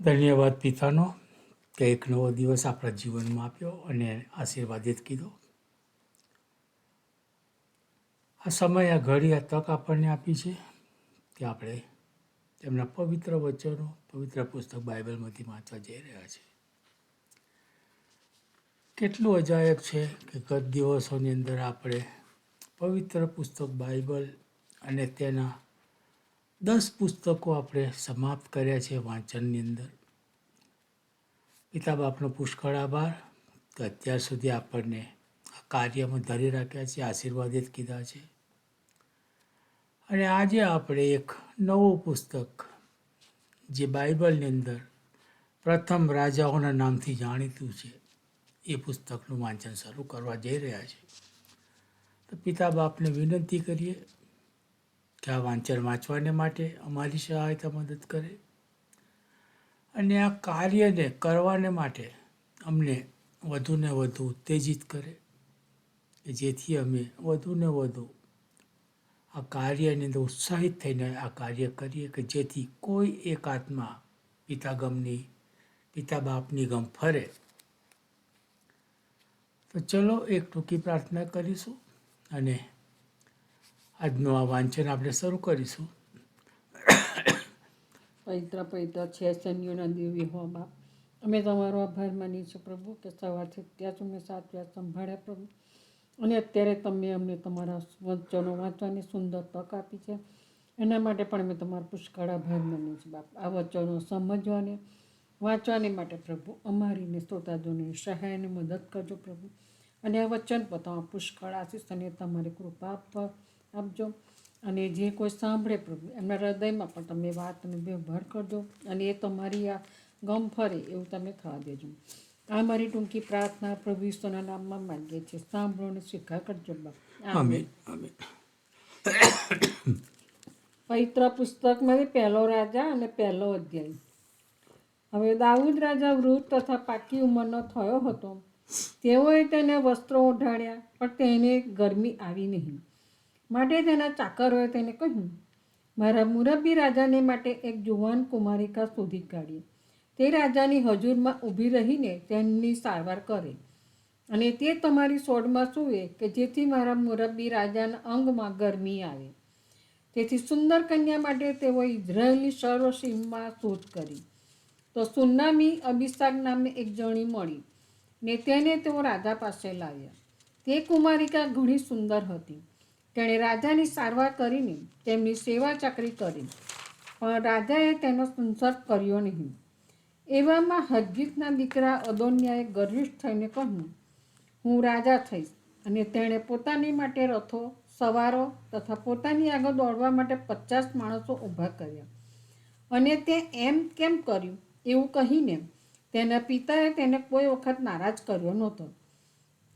ધન્યવાદ પિતાનો કે એક નવો દિવસ આપણા જીવનમાં આપ્યો અને આશીર્વાદિત કીધો. આ સમય, આ ઘડી, આ તક આપણને આપી છે કે આપણે તેમના પવિત્ર વચનો, પવિત્ર પુસ્તક બાઇબલમાંથી વાંચવા જઈ રહ્યા છે. કેટલું અજાયબ છે કે ગત દિવસોની અંદર આપણે પવિત્ર પુસ્તક બાઇબલ અને તેના દસ પુસ્તકો આપણે સમાપ્ત કર્યા છે વાંચનની અંદર. પિતા બાપનો પુષ્કળ આભાર. કે અત્યાર સુધી આપણને આ કાર્યમાં ધરી રાખ્યા છે, આશીર્વાદિત કીધા છે. અને આજે આપણે એક નવું પુસ્તક, જે બાઇબલની અંદર પ્રથમ રાજાઓના નામથી જાણીતું છે, એ પુસ્તકનું વાંચન શરૂ કરવા જઈ રહ્યા છે. તો પિતા બાપને વિનંતી કરીએ કે આ વાંચન વાંચવાને માટે અમારી સહાયતા મદદ કરે. અને આ કાર્યને કરવાને માટે અમને વધુને વધુ ઉત્તેજિત કરે. કે જેથી અમે વધુને વધુ આ કાર્યની અંદર ઉત્સાહિત થઈને આ કાર્ય કરીએ, કે જેથી કોઈ એક આત્મા પિતા ગમની, પિતા બાપની ગમ ફરે. તો ચલો એક ટૂંકી પ્રાર્થના કરીશું અને આજનું આ વાંચન આપણે શરૂ કરીશું. પવિત્ર પવિત્ર છે સૈન્યોના દેવી હો અમે તમારો આભાર માનીએ છીએ પ્રભુ કે સવારથી ત્યાં તમે સાત વ્યાસ સંભાળ્યા પ્રભુ. અને અત્યારે તમે અમને તમારા વચનો વાંચવાની સુંદર તક આપી છે. એના માટે પણ અમે તમારો પુષ્કળ આભાર માનીએ છીએ બાપ. આ વચનો સમજવાને, વાંચવાને માટે પ્રભુ અમારીને શ્રોતાજોને સહાયને મદદ કરજો પ્રભુ. અને આ વચન પર તમારા પુષ્કળ આશીષ અને તમારી કૃપા આપવા આપજો. અને જે કોઈ સાંભળે પ્રભુ એમના હૃદયમાં પણ તમે વાતને ભર કરજો. અને એ તમારી આ ગમ ફરે એવું તમે થવા દેજો. આ મારી ટૂંકી પ્રાર્થના પ્રભુ ઈશ્વરના નામમાં માંગીએ છીએ. સાંભળો અને સ્વીકાર કરજો પવિત્ર પુસ્તકમાંથી પહેલો રાજા અને પહેલો અધ્યાય. હવે દાઉદ રાજા વૃદ્ધ તથા પાકી ઉંમરનો થયો હતો. તેઓએ તેને વસ્ત્રો ઓઢાડ્યા પણ તેને ગરમી આવી નહીં. માટે તેના ચાકરોએ તેને કહ્યું, મારા મુરબ્બી રાજાને માટે એક જુવાન કુમારિકા શોધી કાઢી. તે રાજાની હજુરમાં ઊભી રહીને તેમની સારવાર કરે અને તે તમારી સોડમાં સૂવે કે જેથી મારા મુરબ્બી રાજાના અંગમાં ગરમી આવે. તેથી સુંદર કન્યા માટે તેઓ ઇઝરાયેલની સર્વસીમમાં શોધ કરી. તો સુન્નામી અભિષાક નામે એક જણી મળી ને તેને તેઓ રાજા પાસે લાવ્યા. તે કુમારિકા ઘણી સુંદર હતી. તેણે રાજાની સારવાર કરીને તેમની સેવા ચાકરી કરી. પણ રાજાએ તેનો સંસર્ગ કર્યો નહીં. એવામાં હજ્જીતના દીકરા અદોન્યાએ ગર્વિષ્ઠ થઈને કહ્યું, હું રાજા થઈશ અને તેણે પોતાની માટે રથો, સવારો તથા પોતાની આગળ દોડવા માટે પચાસ માણસો ઊભા કર્યા. અને તે એમ કેમ કર્યું એવું કહીને તેના પિતાએ તેને કોઈ વખત નારાજ કર્યો નહોતો.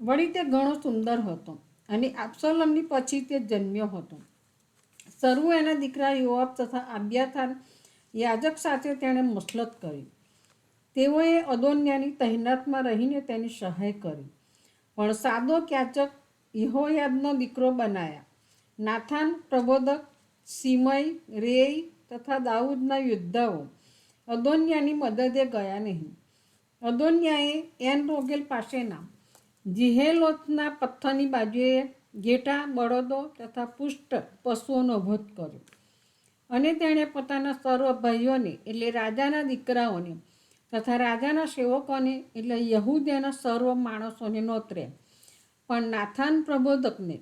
વળી તે ઘણો સુંદર હતો. અને આબ્સોલમની પછી તે જન્મ્યો હતો. સર્વ એના દીકરા યોઆબ તથા આબ્યાથાન યાજક સાથે તેણે મસલત કરી. તેઓએ અદોન્યાની તહેનાતમાં રહીને તેની સહાય કરી. પણ સાદો ક્યાચક યહોયાદનો દીકરો બનાયા. નાથાન પ્રબોધક સિમય રેય તથા દાઉદના યોદ્ધાઓ અદોન્યાની મદદે ગયા નહીં. અદોન્યાએ એન રોગેલ પાસેના જીહેલોથના પથ્થરની બાજુએ ઘેટા, બળદો તથા પુષ્ટ પશુઓનો વધ કર્યો. અને તેણે પોતાના સર્વ ભાઈઓને, એટલે રાજાના દીકરાઓને તથા રાજાના સેવકોને, એટલે યહૂદિયાના સર્વ માણસોને નોતર્યા પણ નાથાન પ્રબોધકને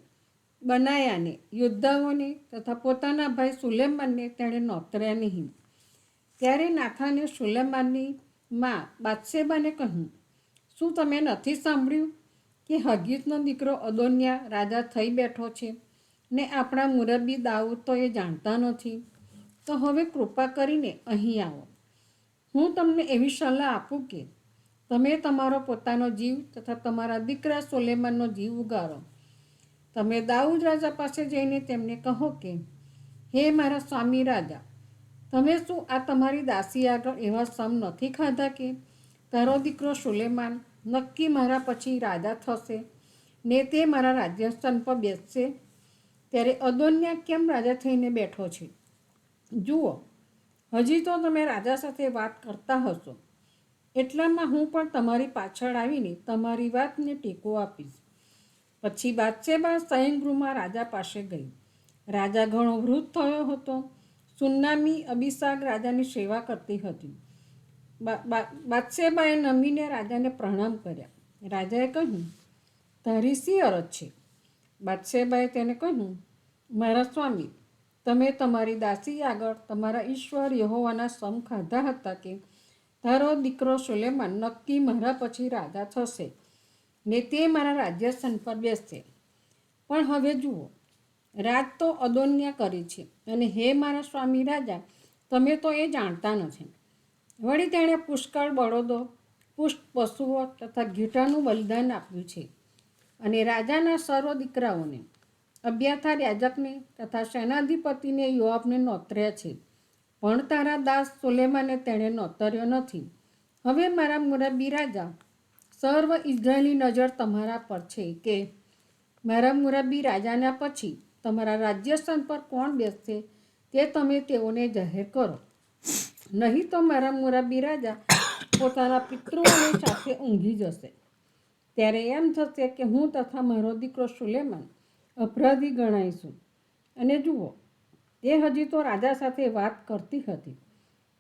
બનાયાને, યોદ્ધાઓને તથા પોતાના ભાઈ સુલેમાનને તેણે નોતર્યા નહીં. ત્યારે નાથાને સુલેમાનની માં બાદશેબાને કહ્યું, શું તમે નથી સાંભળ્યું? કે હગીતનો દીકરો અદોન્યા રાજા થઈ બેઠો છે ને આપણા મુરબ્બી દાઉદ તો એ જાણતા નથી. તો હવે કૃપા કરીને અહીં આવો. હું તમને એવી સલાહ આપું કે તમે તમારો પોતાનો જીવ તથા તમારા દીકરા સોલેમાનનો જીવ ઉગારો. તમે દાઉદ રાજા પાસે જઈને તેમને કહો કે, હે મારા સ્વામી રાજા, તમે શું આ તમારી દાસી આગળ એવા સમ નથી ખાધા કે? તારો દીકરો સુલેમાન નક્કી મારા પછી રાજા થશે. ને તે મારા રાજ્યસ્થાન પર બેસશે. ત્યારે અદોન્યા કેમ રાજા થઈને બેઠો છે? જુઓ, હજી તો તમે રાજા સાથે વાત કરતા હશો. એટલામાં હું પણ તમારી પાછળ આવીને તમારી વાતને ટેકો આપીશ. પછી બાદશેબા શયનગૃહમાં રાજા પાસે ગઈ. રાજા ઘણો વૃદ્ધ થયો હતો. સુન્નામી અબિસાગ રાજાની સેવા કરતી હતી. બાદશેબાએ નમીને રાજાને પ્રણામ કર્યા. રાજાએ કહ્યું, તારી શી અરજ છે? બાદશેબાએ તેને કહ્યું, મારા સ્વામી, તમે તમારી દાસી આગળ તમારા ઈશ્વર યહોવાના સમ ખાધા હતા કે તારો દીકરો સુલેમાન નક્કી મારા પછી રાજા થશે ને તે મારા રાજ્યસ્થાન પર બેસશે. પણ હવે જુઓ, રાજ તો અદોન્યા કરી છે અને હે મારા સ્વામી રાજા, તમે તો એ જાણતા નથી. વળી તેણે પુષ્કળ બળદો, પુષ્ટ પશુઓ તથા ઘીટાનું બલિદાન આપ્યું છે. અને રાજાના સર્વ દીકરાઓને, અભ્યાથા યાજકને તથા સેનાધિપતિને યોઆબને નોતર્યા છે. પણ તારા દાસ સુલેમાને તેણે નોતર્યો નથી. હવે મારા મુરબ્બી રાજા, સર્વ ઇઝરાયેલી નજર તમારા પર છે કે મારા મુરબ્બી રાજાના પછી તમારા રાજ્યસ્થાન પર કોણ બેસશે તે તમે તેઓને જાહેર કરો. નહીં તો મારા મોરાબી રાજા પોતાના પિતૃઓની સાથે ઊંઘી જશે. ત્યારે એમ થશે કે હું તથા મારો દીકરો સુલેમાન અપરાધી ગણાઈશું. અને જુઓ, એ હજી તો રાજા સાથે વાત કરતી હતી.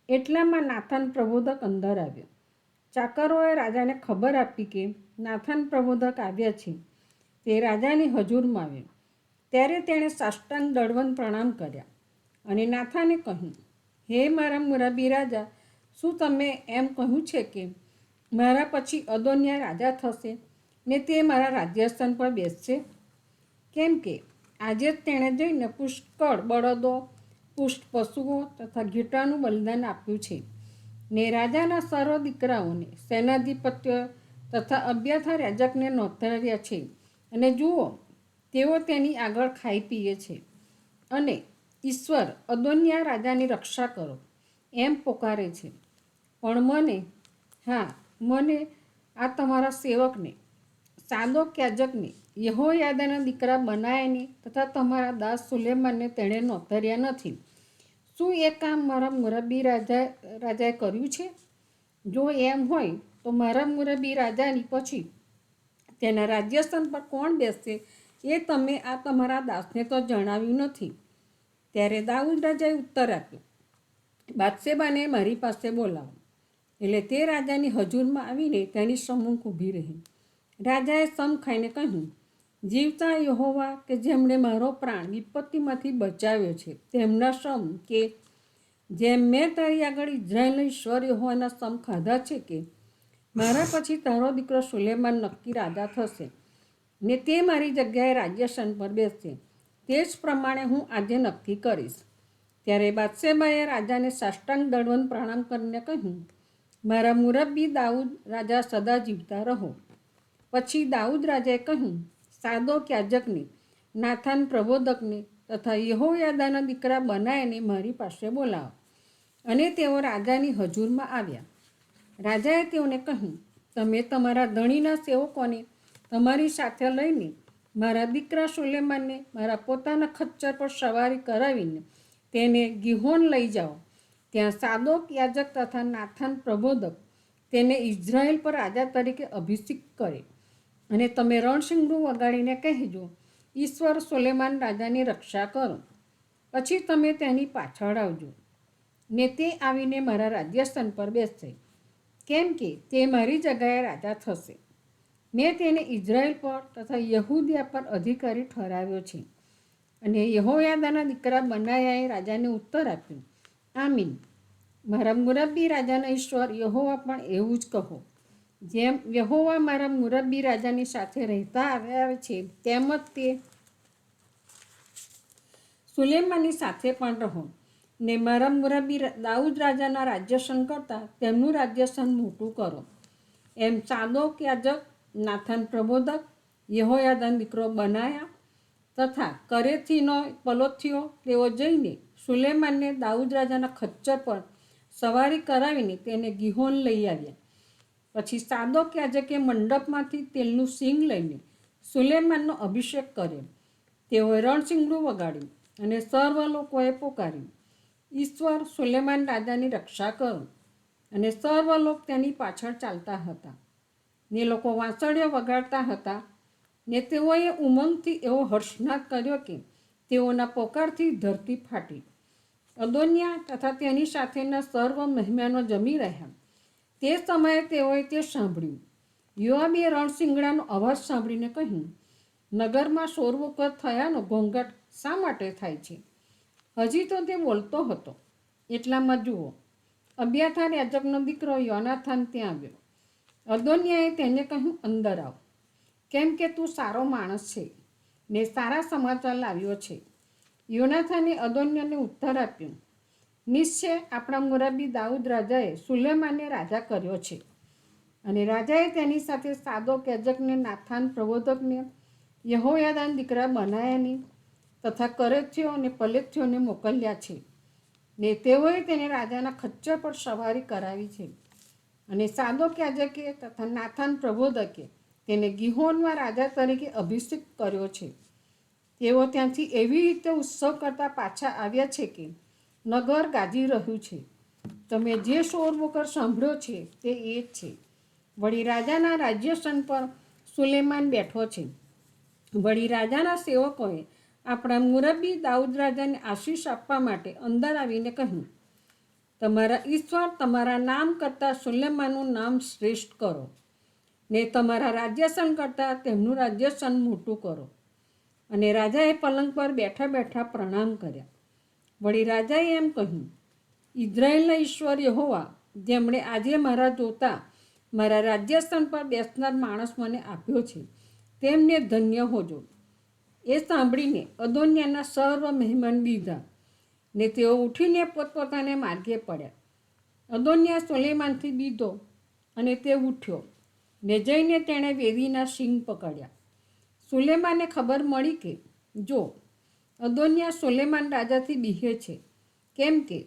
એટલામાં નાથાન પ્રબોધક અંદર આવ્યો. ચાકરોએ રાજાને ખબર આપી કે નાથાન પ્રબોધક આવ્યા છે. તે રાજાની હજુરમાં આવ્યો. ત્યારે તેણે સાષ્ટાંગ દળવન પ્રણામ કર્યા અને નાથાને કહ્યું હે મારા મુરાબી રાજા, શું તમે એમ કહ્યું છે કે મારા પછી અદોન્યા રાજા થશે ને તે મારા રાજ્યસ્થાન પર બેસશે? કેમ કે આજે જ તેણે જઈને પુષ્કળ બળદો, પુષ્ટ પશુઓ તથા ઘીટાનું બલિદાન આપ્યું છે ને રાજાના સર્વ દીકરાઓને, સેનાધિપત્ય તથા અભ્યાથા રાજકને નોંધાવ્યા છે. અને જુઓ, તેઓ તેની આગળ ખાઈ પીએ છે. અને ઈશ્વર, અદોન્યા રાજાની રક્ષા કરો. એમ પોકારે છે. પણ મને, હા, મને આ તમારા સેવકને, સાદો ક્યાજકને યહોયાદાના દીકરા બનાયને તથા તમારા દાસ સુલેમાનને તેણે નોતર્યા નથી. શું એ કામ મારા મુરબી રાજા, રાજાએ કર્યું છે? જો એમ હોય, તો મારા મુરબી રાજાની પછી તેના રાજ્યસ્થાન પર કોણ બેસશે એ તમે આ તમારા દાસને તો જણાવ્યું નથી. ત્યારે દાઉદ રાજાએ ઉત્તર આપ્યો બાદશેબાને મારી પાસે બોલાવો. એટલે તે રાજાની હજુરમાં આવીને તેની સમ્મુખ ઊભી રહી. રાજાએ સમ ખાઈને કહ્યું, જીવતા યહોવા કે જેમણે મારો પ્રાણ વિપત્તિમાંથી બચાવ્યો છે, તેમના સમ કે જેમ મેં તારી આગળ ઇઝરાયેલ ઈશ્વર યહોવાના સમ ખાધા છે કે, મારા પછી તારો દીકરો સુલેમાન નક્કી રાજા થશે ને તે મારી જગ્યાએ રાજ્યસન પર બેસશે. તે જ પ્રમાણે હું આજે નક્કી કરીશ. ત્યારે બાદશેબાએ રાજાને સાષ્ટાંગ દળવન પ્રણામ કરીને કહ્યું, મારા મુરબ્બી દાઉદ રાજા સદા જીવતા રહો. પછી દાઉદ રાજાએ કહ્યું, સાદો ક્યાજકને, નાથાન પ્રબોધકને તથા યહોયાદાના દીકરા બનાવીને મારી પાસે બોલાવો. અને તેઓ રાજાની હજુરમાં આવ્યા. રાજાએ તેઓને કહ્યું, તમે તમારા ધણીના સેવકોને તમારી સાથે લઈને મારા દીકરા સુલેમાનને મારા પોતાના ખચ્ચર પર સવારી કરાવીને તેને ગિહોન લઈ જાઓ. ત્યાં સાદોક યાજક તથા નાથાન પ્રબોધક તેને ઇઝરાયલ પર રાજા તરીકે અભિષેક કરે. અને તમે રણસિંગનું વગાડીને કહેજો, ઈશ્વર સુલેમાન રાજાની રક્ષા કરો. પછી તમે તેની પાછળ આવજો. ને તે આવીને મારા રાજ્યસ્થાન પર બેસશે. કેમ કે તે મારી જગ્યાએ રાજા થશે. મેં તેને ઇઝરાયલ પર તથા યહૂદિયા પર અધિકારી ઠરાવ્યો છે. અને યહોયાદાના દીકરા બનાયાએ રાજાને ઉત્તર આપ્યો, આમીન, મારા મુરબ્બી રાજાના ઈશ્વર યહોવા પણ એવું જ કહો. જેમ યહોવા મારા મુરબ્બી રાજાની સાથે રહેતા આવ્યા છે, તેમ જ તે સુલેમાની સાથે પણ રહો. ને મારા મુરબ્બી દાઉદ રાજાના રાજ્યસન કરતાં તેમનું રાજ્યસન મોટું કરો. એમ ચાદોક યાજક નાથાન પ્રબોધક યહોયાદન દીકરો બનાયા તથા કરેથીનો પલોથીઓ તેઓ જઈને સુલેમાનને દાઉદ રાજાના ખચ્ચર પર સવારી કરાવીને તેને ગિહોન લઈ આવ્યા. પછી સાદો કે આજે કે મંડપમાંથી તેલનું સિંગ લઈને સુલેમાનનો અભિષેક કર્યો. તેઓએ રણસિંગડું વગાડ્યું અને સર્વ લોકોએ પોકાર્યું. ઈશ્વર સુલેમાન રાજાની રક્ષા કરો. અને સર્વ લોક તેની પાછળ ચાલતા હતા. ને લોકો વાંસળીઓ વગાડતા હતા. ને તેઓએ ઉમંગથી એવો હર્ષનાદ કર્યો કે તેઓના પોકારથી ધરતી ફાટી. અદોન્યા તથા તેની સાથેના સર્વ મહેમાનો જમી રહ્યા. તે સમયે તેઓએ તે સાંભળ્યું. યુવાબીએ રણસિંગડાનો અવાજ સાંભળીને કહ્યું, નગરમાં શોરવકર થયાનો ઘોંઘાટ શા માટે થાય છે? હજી તો તે બોલતો હતો. એટલામાં જુઓ અભ્યાથા યાજકનો દીકરો યોનાથાન ત્યાં આવ્યો. અદોન્યાએ તેને કહ્યું, અંદર આવ. કેમ કે તું સારો માણસ છે. ને સારા સમાચાર લાવ્યો છે. યોનાથાને અદોન્યને ઉત્તર આપ્યું, નિશ્ચય આપણા મોરાબી દાઉદ રાજાએ સુલેમાનને રાજા કર્યો છે. અને રાજાએ તેની સાથે સાદો કેજકને નાથાન પ્રબોધકને યહોયાદાન દીકરા બનાયાની તથા કરેથ્યો અને પલેથ્યોને મોકલ્યા છે ને તેઓએ તેને રાજાના ખચ્ચર પર સવારી કરાવી છે. અને સાદો યાજકે તથા નાથાન પ્રબોધકે તેને ગિહોનમાં રાજા તરીકે અભિષેક કર્યો છે. તેઓ ત્યાંથી એવી રીતે ઉત્સવ કરતા પાછા આવ્યા છે કે નગર ગાજી રહ્યું છે. તમે જે શોર વોકર સાંભળ્યો છે તે એ જ છે. વળી રાજાના રાજ્યસન પર સુલેમાન બેઠો છે. વળી રાજાના સેવકોએ આપણા મુરબ્બી દાઉદ રાજાને આશીષ આપવા માટે અંદર આવીને કહ્યું તમારા ઈશ્વર તમારા નામ કરતાં સુલેમાનું નામ શ્રેષ્ઠ કરો. ને તમારા રાજ્યસન કરતાં તેમનું રાજ્યસન મોટું કરો. અને રાજાએ પલંગ પર બેઠા બેઠા પ્રણામ કર્યા. વળી રાજાએ એમ કહ્યું, ઇઝરાયેલના ઈશ્વર યહોવા, જેમણે આજે મારા જોતા મારા રાજ્યસ્થાન પર બેસનાર માણસ મને આપ્યો છે, તેમને ધન્ય હોજો. એ સાંભળીને અદોન્યાના સર્વ મહેમાન દીધા ને તેઓ ઉઠીને પોતપોતાને માર્ગે પડ્યા. અદોન્યા સુલેમાનથી બીધો અને તે ઉઠ્યો ને જઈને તેણે વેદીના સિંગ પકડ્યા. સુલેમાને ખબર મળી કે, જો અદોન્યા સુલેમાન રાજાથી બીહે છે. કેમ કે,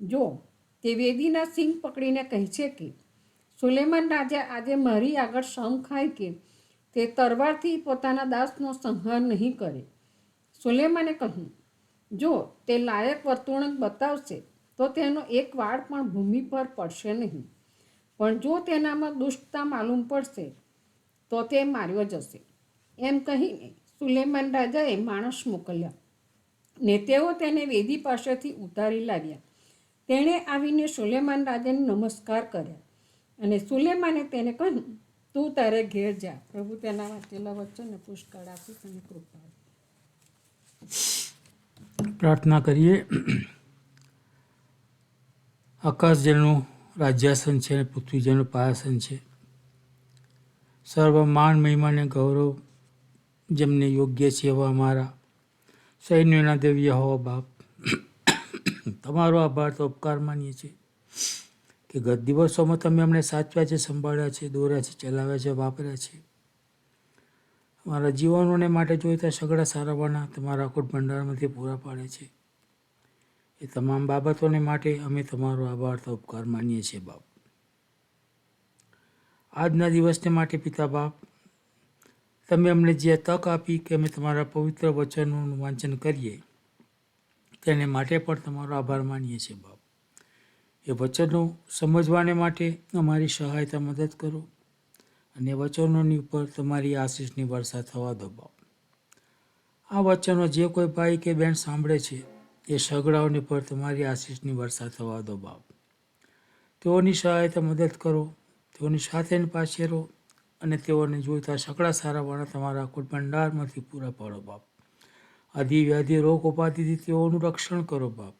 જો, તે વેદીના સિંગ પકડીને કહે છે કે, સુલેમાન રાજા આજે મારી આગળ શમ ખાય કે તે તરવારથી પોતાના દાસનો સંહાર નહીં કરે. સુલેમાને કહ્યું જો તે લાયક વર્તુણક બતાવશે, તો તેનો એક વાળ પણ ભૂમિ પર પડશે નહીં. પણ જો તેનામાં દુષ્ટતા માલુમ પડશે, તો તે માર્યો જશે. એમ કહીને સુલેમાન રાજાએ માણસ મોકલ્યા ને તેઓ તેને વેદી પાસેથી ઉતારી લાવ્યા. તેણે આવીને સુલેમાન રાજાને નમસ્કાર કર્યા અને સુલેમાને તેને કહ્યું, તું તારે ઘેર જા. પ્રભુ તેના વાંચેલા વચનને પુષ્કળ આપી અને કૃપા. પ્રાર્થના કરીએ. આકાશ જેનું રાજ્યાસન છે અને પૃથ્વી જેનું પાયાસન છે. સર્વ માન મહિમાને ગૌરવ જેમને યોગ્ય છે એવા અમારા સૈન્યના દેવ્ય હો બાપ. તમારો આભાર તો ઉપકાર માનીએ છીએ કે ગત દિવસોમાં તમે અમને સાચવ્યા છે, સંભાળ્યા છે, દોર્યા છે, ચલાવ્યા છે, વાપર્યા છે. અમારા જીવનોને માટે જોઈતા સગડા સારાવાના તમારા અકુટ ભંડારમાંથી પૂરા પાડે છે. એ તમામ બાબતોને માટે અમે તમારો આભાર તો ઉપકાર માનીએ છીએ, બાપ. આજના દિવસને માટે પિતા બાપ, તમે અમને જે તક આપી કે અમે તમારા પવિત્ર વચનોનું વાંચન કરીએ, તેને માટે પણ તમારો આભાર માનીએ છીએ, બાપ. એ વચનો સમજવાને માટે અમારી સહાયતા મદદ કરો. અને વચનોની ઉપર તમારી આશીષની વર્ષા થવા દો બાપ આ વચનો જે કોઈ ભાઈ કે બહેન સાંભળે છે, એ સગડાઓની પર તમારી આશીષની વર્ષા થવા દો બાપ તેઓની સહાયતા મદદ કરો, તેઓની સાથેની પાછે રહો અને તેઓને જોઈતા સકડા સારાવાળા તમારા કુલ ભંડારમાંથી પૂરા પાડો બાપ. આદિ વ્યાધિ રોગ ઉપાધિથી તેઓનું રક્ષણ કરો બાપ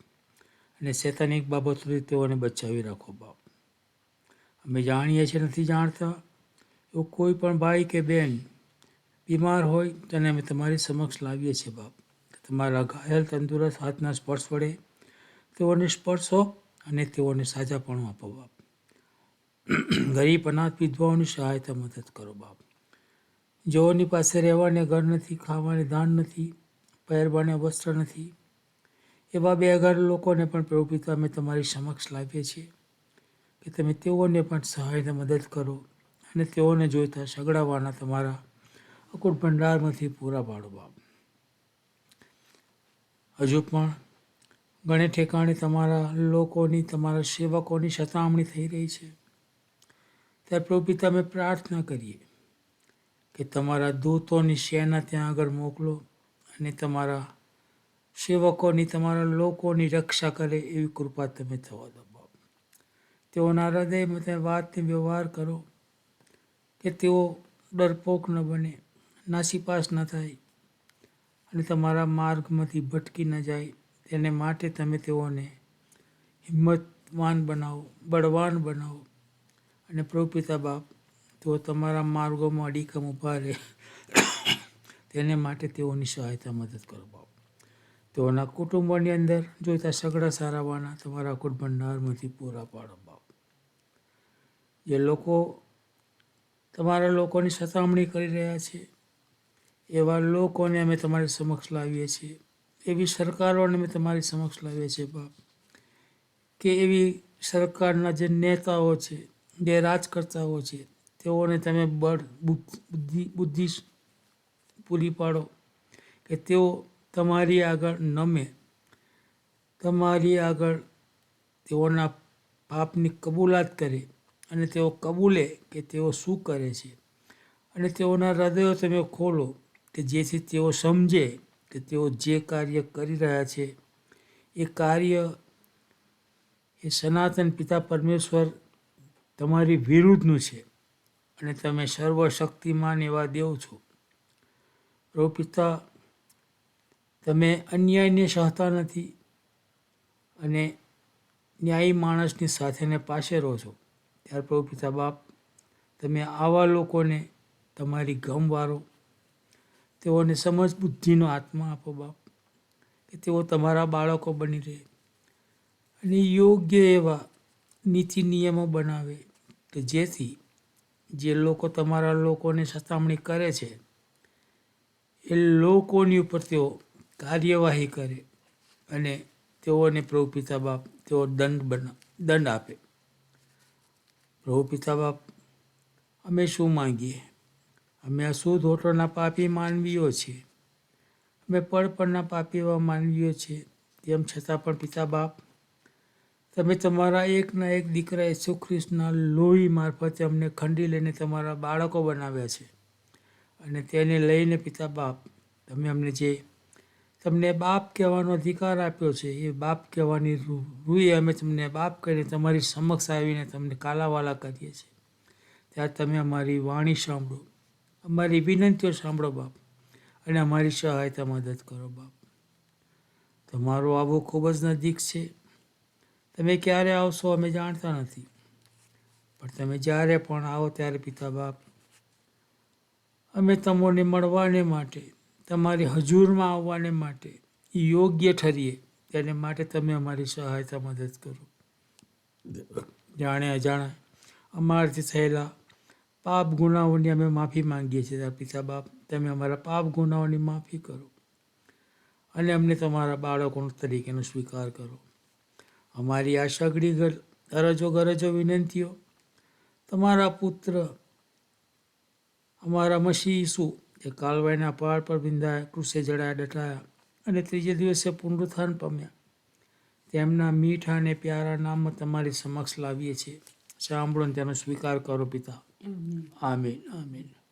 અને શૈતાનિક બાબતોથી તેઓને બચાવી રાખો બાપ. અમે જાણીએ છીએ, નથી જાણતા એવું કોઈ પણ ભાઈ કે બહેન બીમાર હોય તેને અમે તમારી સમક્ષ લાવીએ છીએ બાપ. તમારા ઘાયલ તંદુરસ્ત હાથના સ્પર્શ વડે તેઓને સ્પર્શો અને તેઓને સાજાપણું આપો બાપ. ગરીબ, અનાથ, વિધવાઓની સહાયતા મદદ કરો બાપ. જેઓની પાસે રહેવાને ઘર નથી, ખાવાને ધાન નથી, પહેરવાને વસ્ત્ર નથી, એવા બે હજાર લોકોને પણ પ્રભુ પિતા અમે તમારી સમક્ષ લાવીએ છીએ કે તમે તેઓને પણ સહાયને મદદ કરો અને તેઓને જોઈતા સગડાવાના તમારા અકુટ ભંડારમાંથી પૂરા પાડો બાપ. હજુ પણ ઘણે ઠેકાણે તમારા લોકોની, તમારા સેવકોની સતામણી થઈ રહી છે. ત્યારે પ્રભુ પિતા, અમે પ્રાર્થના કરીએ કે તમારા દૂતોની સેના ત્યાં આગળ મોકલો અને તમારા સેવકોની, તમારા લોકોની રક્ષા કરે એવી કૃપા તમે થવા દો બાપ. તેઓના હૃદયમાં તમે વાતને વ્યવહાર કરો કે તેઓ ડરપોક ન બને, નાસીપાસ ન થાય અને તમારા માર્ગમાંથી ભટકી ન જાય. તેને માટે તમે તેઓને હિંમતવાન બનાવો, બળવાન બનાવો અને પ્રભુપિતા બાપ, તેઓ તમારા માર્ગોમાં અડીકમ ઊભા રહે. તેને માટે તેઓની સહાયતા મદદ કરો બાપ. તેઓના કુટુંબની અંદર જોઈતા સગડા સારાવાના, તમારા કુટ ભંડારમાંથી પૂરા પાડો બાપ. જે લોકો તમારા લોકોની સતામણી કરી રહ્યા છે. એવા લોકોને અમે તમારી સમક્ષ લાવીએ છીએ. એવી સરકારોને અમે તમારી સમક્ષ લાવીએ છીએ, બાપ. કે એવી સરકારના જે નેતાઓ છે, જે રાજકર્તાઓ છે, તેઓને તમે બળ બુદ્ધ- બુદ્ધિ પૂરી પાડો. કે તેઓ તમારી આગળ નમે. તમારી આગળ તેઓના પાપની કબૂલાત કરે. અને તેઓ કબૂલે કે તેઓ શું કરે છે. અને તેઓના હૃદયો તમે ખોલો કે જેથી તેઓ સમજે કે તેઓ જે કાર્ય કરી રહ્યા છે. એ કાર્ય એ સનાતન પિતા પરમેશ્વર તમારી વિરુદ્ધનું છે અને તમે સર્વશક્તિમાન એવા દેવ છો. રો પિતા, તમે અન્યાયને સહતા નથી અને ન્યાયી માણસની સાથેને પાસે રહો છો. ત્યારે પ્રભુ પિતા બાપ, તમે આવા લોકોને તમારી ગમ વારો, તેઓને સમજ બુદ્ધિનો આત્મા આપો બાપ, કે તેઓ તમારા બાળકો બની રહે અને યોગ્ય એવા નીતિ નિયમો બનાવે કે જેથી જે લોકો તમારા લોકોને સતામણી કરે છે, એ લોકોની ઉપર તેઓ કાર્યવાહી કરે અને તેઓને પ્રભુ પિતા બાપ તેઓ દંડ બના, દંડ આપે. પ્રભુ પિતા બાપ, અમે શું માંગીએ? અમે આ શુદ્ધ હોટોના પાપી માનવીઓ છીએ. અમે પડપડના પાપી એવા માનવીઓ છીએ. તેમ છતાં પણ પિતા બાપ, તમે તમારા એકના એક દીકરા યેસુ ખ્રિસ્તના લોહી મારફતે અમને ખંડી લઈને તમારા બાળકો બનાવ્યા છે. અને તેને લઈને પિતા બાપ, તમે અમને જે તમને બાપ કહેવાનો અધિકાર આપ્યો છે. એ બાપ કહેવાની રૂએ અમે તમને બાપ કહીને તમારી સમક્ષ આવીને તમને કાલાવાલા કરીએ છીએ. ત્યારે તમે અમારી વાણી સાંભળો. અમારી વિનંતીઓ સાંભળો બાપ અને અમારી સહાયતા મદદ કરો બાપ. તમારો આવો ખૂબ જ નજીક છે. તમે ક્યારે આવશો અમે જાણતા નથી. પણ તમે જ્યારે પણ આવો ત્યારે પિતા બાપ, અમે તમને મળવાને માટે તમારી હજુરમાં આવવાને માટે યોગ્ય ઠરીએ તેને માટે તમે અમારી સહાયતા મદદ કરો. જાણે અજાણે અમારાથી થયેલા પાપ ગુનાઓની અમે માફી માંગીએ છીએ પિતા બાપ. તમે અમારા પાપ ગુનાઓની માફી કરો અને અમને તમારા બાળકો તરીકેનો સ્વીકાર કરો. અમારી આ સગડી અરજો ગરજો વિનંતીઓ. તમારા પુત્ર, અમારા મસી જે કાલવાઈના પહાડ પર બિંધાયા કૃષે જડાયા ડટાયા અને ત્રીજે દિવસે પુનરુત્થાન પામ્યા. તેમના મીઠા અને પ્યારા નામમાં તમારી સમક્ષ લાવીએ છીએ. સાંભળો ને તેનો સ્વીકાર કરો પિતા. આમીન આમીન.